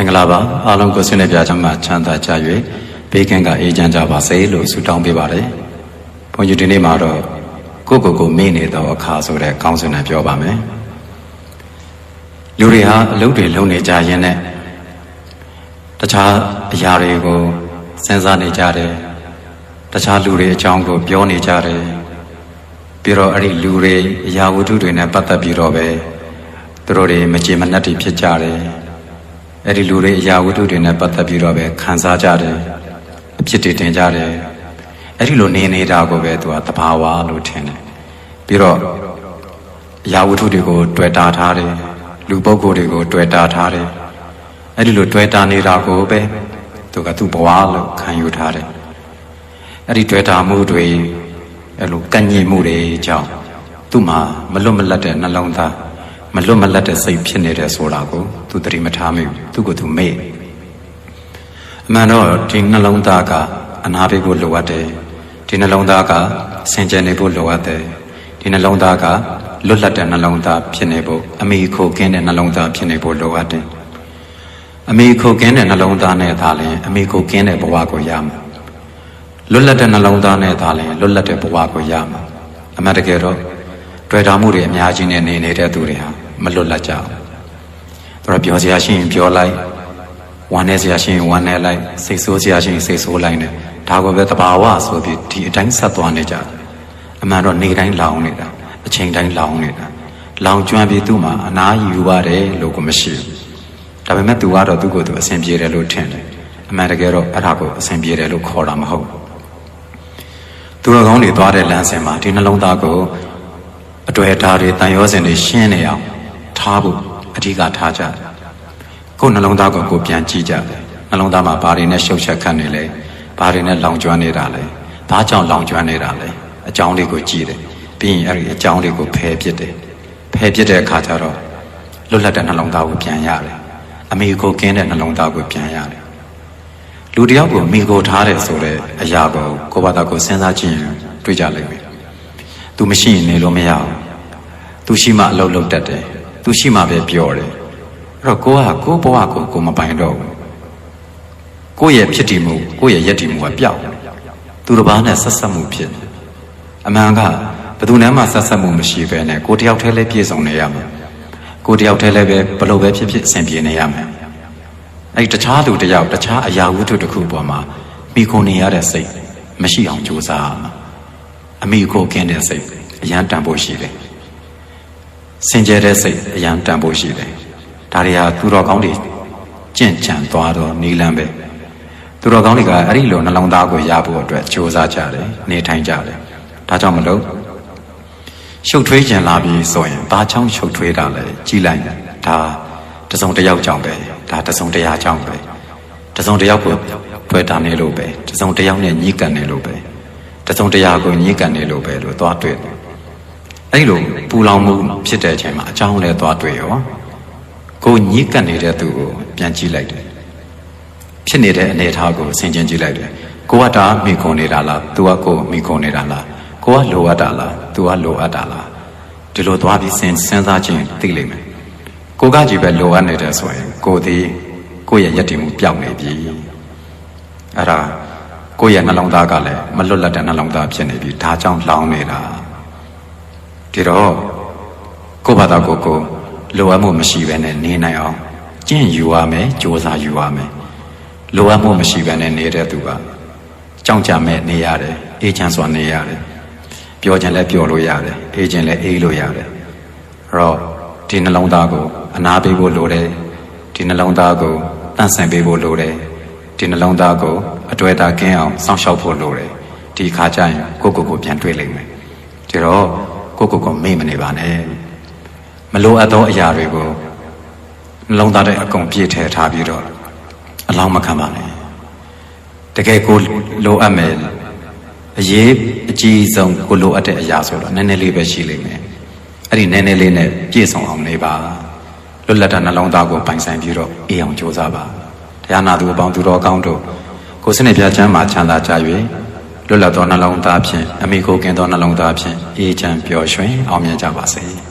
င်္ဂလာပါအားလုံးကိုဆွေးနွေးပြချမ်းမှချမ်းသာကြ၍ဘေးကင်းကအေးချမ်းကြပါစေလို့ဆုတောင်းပေးပါတယ်ဘုန်းကြီးဒီနေ့မှာတော့ကိုယ့်ကိုယ်ကိုမေ့နေသောအခါဆိုတဲ့ကောင်းစွာနဲ့ပြောပါမယ်လူတွေဟာအလုပ်တွေလုပ်နေကြရင်းနဲ့တခြားအရာတွေကိုစဉ်းစားနေကြတယ်တခြားလူတွေအကြောင်းကိုပြောနေကြတယ်ပြီးတော့အဲ့ဒီလူတွေအရာဝတ္ထုတွေနဲ့ပတ်သက်ပြီးတော့ပဲသူတို့တွေမကြေမနက်တွေဖြစ်ကြတယ် အဲ့ဒီလူတွေအရာဝတ္ထုတွေနဲ့ပတ်သက်ပြီးတော့ပဲခံစားကြတယ်အဖြစ်တွေတင်ကြတယ်အဲ့ဒီလိုနေနေတာကိုပဲသူကတဘာဝလို့ထင်တယ်ပြီးတော့အရာဝတ္ထုတွေကိုတွေ့တာထားတယ်လူပုဂ္ဂိုလ်တွေကိုတွေ့တာထားတယ်အဲ့ဒီလိုတွေ့တာနေတာကိုပဲသူကသူ့ဘဝလို့ခံယူထားတယ်အဲ့ဒီတွေ့တာမှုတွေအဲ့လိုကန့်ညင်မှုတွေကြောင့်သူ့မှာမလွတ်မလပ်တဲ့နှလုံးသား မလွတ်မလပ်တဲ့စိတ်ဖြစ်နေတယ်ဆိုတာကိုသူသတိမထားမိဘူးသူ့ကိုယ်သူမေ့အမှန်တော့ဒီနှလုံးသားကအနာပေးဖို့လိုအပ်တယ်ဒီနှလုံးသားကစင်ကြယ်နေဖို့လိုအပ်တယ်ဒီနှလုံးသားကလွတ်လပ်တဲ့နှလုံးသားဖြစ်နေဖို့အမိခိုကင်းတဲ့နှလုံးသားဖြစ်နေဖို့လိုအပ်တယ်အမိခိုကင်းတဲ့နှလုံးသားနဲ့သာလျှင်အမိခိုကင်းတဲ့ဘဝကိုရမှာလွတ်လပ်တဲ့နှလုံးသားနဲ့သာလျှင်လွတ်လပ်တဲ့ဘဝကိုရမှာအမှန်တကယ်တော့တွေ့တာမှုတွေအများကြီးနဲ့နေနေတဲ့သူတွေဟာ မလွတ်လပ်ကြဘူး။သူတို့ပြောစရာရှိရင်ပြောလိုက်ဝမ်းနေစရာရှိရင်ဝမ်းနေလိုက်စိတ်ဆိုးစရာရှိရင်စိတ်ဆိုးလိုက်နဲ့ဒါကိုပဲတဘာဝဆိုပြီးဒီအတိုင်းဆက်သွားနေကြတယ်။အမှန်တော့နေတိုင်းလောင်နေတာအချိန်တိုင်းလောင်နေတာလောင်ကျွမ်းပြီးသူ့မှာအနာယူရတယ်လို့ကိုမရှိဘူး။ဒါပေမဲ့သူကတော့သူ့ကိုယ်သူအဆင်ပြေတယ်လို့ထင်တယ်။အမှန်တကယ်တော့အဲ့ဒါကိုအဆင်ပြေတယ်လို့ခေါ်တာမဟုတ်ဘူး။သူတော်ကောင်းတွေသွားတဲ့လမ်းစဉ်မှာဒီနှလုံးသားကိုအတွေ့အတာတွေတန်ရောစင်တွေရှင်းနေအောင် ထားဖို့အဓိကထားကြတယ်ကိုယ်နှလုံးသားကိုကိုပြန်ကြည့်ကြတယ်နှလုံးသားမှာဘာတွေနဲ့ရှုပ်ချက်ခတ်နေလဲဘာတွေနဲ့လောင်ကျွမ်းနေတာလဲဘာကြောင့်လောင်ကျွမ်းနေတာလဲအကြောင်းလေးကိုကြည့်တယ်ပြီးရင်အဲ့ဒီအကြောင်းလေးကိုဖယ်ပစ်တယ်ဖယ်ပစ်တဲ့အခါကျတော့လွတ်လပ်တဲ့နှလုံးသားကိုပြန်ရတယ်အမိကိုကင်းတဲ့နှလုံးသားကိုပြန်ရတယ်လူတယောက်ကိုမိကိုထားတယ်ဆိုတဲ့အရာကိုကိုယ့်ဘာသာကိုစဉ်းစားကြည့်ရင်တွေ့ကြလိမ့်မယ်သူမရှိရင်နေလို့မရဘူးသူရှိမှအလုပ်လုပ်တတ်တယ် သူရှိမှပဲပြောတယ်အဲ့တော့ကိုကကိုဘဝကိုကိုမပိုင်တော့ဘူးကိုရဲ့ဖြစ်တည်မှုကိုရဲ့ယက်တည်မှုကပျောက်သူတစ်ပါးနဲ့ဆက်ဆက်မှုဖြစ်အမှန်ကဘယ်သူနဲ့မှဆက်ဆက်မှုမရှိဘဲနဲ့ကိုတယောက်တည်းလည်းပြည့်စုံနေရမှာကိုတယောက်တည်းလည်းပဲဘလို့ပဲဖြစ်ဖြစ်အဆင်ပြေနေရမယ်အဲ့တခြားသူတယောက်တခြားအရာဝတ္ထုတစ်ခုပေါ်မှာမိခုံနေရတဲ့စိတ်မရှိအောင်ကြိုးစားရမှာအမိကိုကင်းတဲ့စိတ်အရန်တန်ဖို့ရှိတယ် စင်ကြယ်တဲ့စိတ်အရန်တန်ဖို့ရှိတယ်ဒါတွေဟာသူတော်ကောင်းတွေကြင့်ကြံသွားတော့နီလန်းပဲသူတော်ကောင်းတွေကအဲ့ဒီလိုနှလုံးသားကိုရဖို့အတွက်ကြိုးစားကြတယ်နေထိုင်ကြတယ်ဒါကြောင့်မလို့ရှုပ်ထွေးကြံလာပြီဆိုရင်ဘာချောင်းရှုပ်ထွေးတာလဲကြီးလိုက်ဒါတစုံတစ်ယောက်ကြောင့်ပဲဒါတစုံတစ်ရာကြောင့်ပဲတစုံတစ်ယောက်ကိုတွေ့တာနေလို့ပဲတစုံတစ်ယောက်နဲ့ညှိကပ်နေလို့ပဲတစုံတစ်ရာကိုညှိကပ်နေလို့ပဲလို့သွားတွေ့တယ် အဲ့လိုပူလောင်မှုဖြစ်တဲ့အချိန်မှာအကြောင်းလဲသွားတွေ့ရောကိုညှိကပ်နေတဲ့သူကိုပြန်ကြည့်လိုက်တယ်ဖြစ်နေတဲ့အနေအထားကိုဆင်ခြင်ကြည့်လိုက်တယ်ကိုကဒါမိခုံနေတာလားသူကကိုမိခုံနေတာလားကိုကလိုအပ်တာလားသူကလိုအပ်တာလားဒီလိုသွားပြီးစဉ်စဉ်းစားခြင်းသိလိမ့်မယ်ကိုကကြီးပဲလိုအပ်နေတယ်ဆိုရင်ကိုသည်ကိုရဲ့ယက်တည်မှုပျောက်နေပြီအဲ့ဒါကိုယ့်ရဲ့နှလုံးသားကလည်းမလွတ်လပ်တဲ့နှလုံးသားဖြစ်နေပြီဒါကြောင့်လောင်နေတာ ဒီတော့ကိုယ့်ဘာသာကိုယ်ကိုလိုအပ်မှုမရှိဘဲနဲ့နေနိုင်အောင်ကျင့်ယူရမယ်ကြိုးစားယူရမယ်လိုအပ်မှုမရှိဘဲနဲ့နေတဲ့သူကကြောက်ကြမဲ့နေရတယ်အေးချမ်းစွာနေရတယ်ပြောခြင်းလည်းပြောလို့ရတယ်အေးခြင်းလည်းအေးလို့ရတယ်အဲ့တော့ဒီနှလုံးသားကိုအနာပေးဖို့လိုတယ်ဒီနှလုံးသားကိုတန့်ဆင်ပေးဖို့လိုတယ်ဒီနှလုံးသားကိုအတွေ့အတာကင်းအောင်စောင့်ရှောက်ဖို့လိုတယ်ဒီခါကျရင်ကိုကိုကိုပြန်တွေ့လိမ့်မယ်ဒီတော့ ကိုကိုကိုမေ့မနေပါနဲ့မလိုအပ်သောအရာတွေကိုနှလုံးသားတဲ့အကုန်ပြည့်ထည့်ထားပြီးတော့အလောင်းမခံပါနဲ့တကယ်ကိုလိုအပ်မယ်အရေးအကြီးဆုံးကိုလိုအပ်တဲ့အရာဆိုတော့နည်းနည်းလေးပဲရှိလိမ့်မယ်အဲ့ဒီနည်းနည်းလေးနဲ့ပြည့်စုံအောင်နေပါလွတ်လပ်တဲ့နှလုံးသားကိုပိုင်ဆိုင်ပြီးတော့အေးအောင်ကြိုးစားပါတရားနာသူအပေါင်းသူတော်ကောင်းတို့ကိုယ်စနစ်ပြချမ်းမှာချမ်းသာကြ၍ လွတ်လပ်သောနှလုံးသားဖြင့်အမိကိုကင်းသောနှလုံးသားဖြင့်အေးချမ်းပျော်ရွှင်အောင်မြင်ကြပါစေ။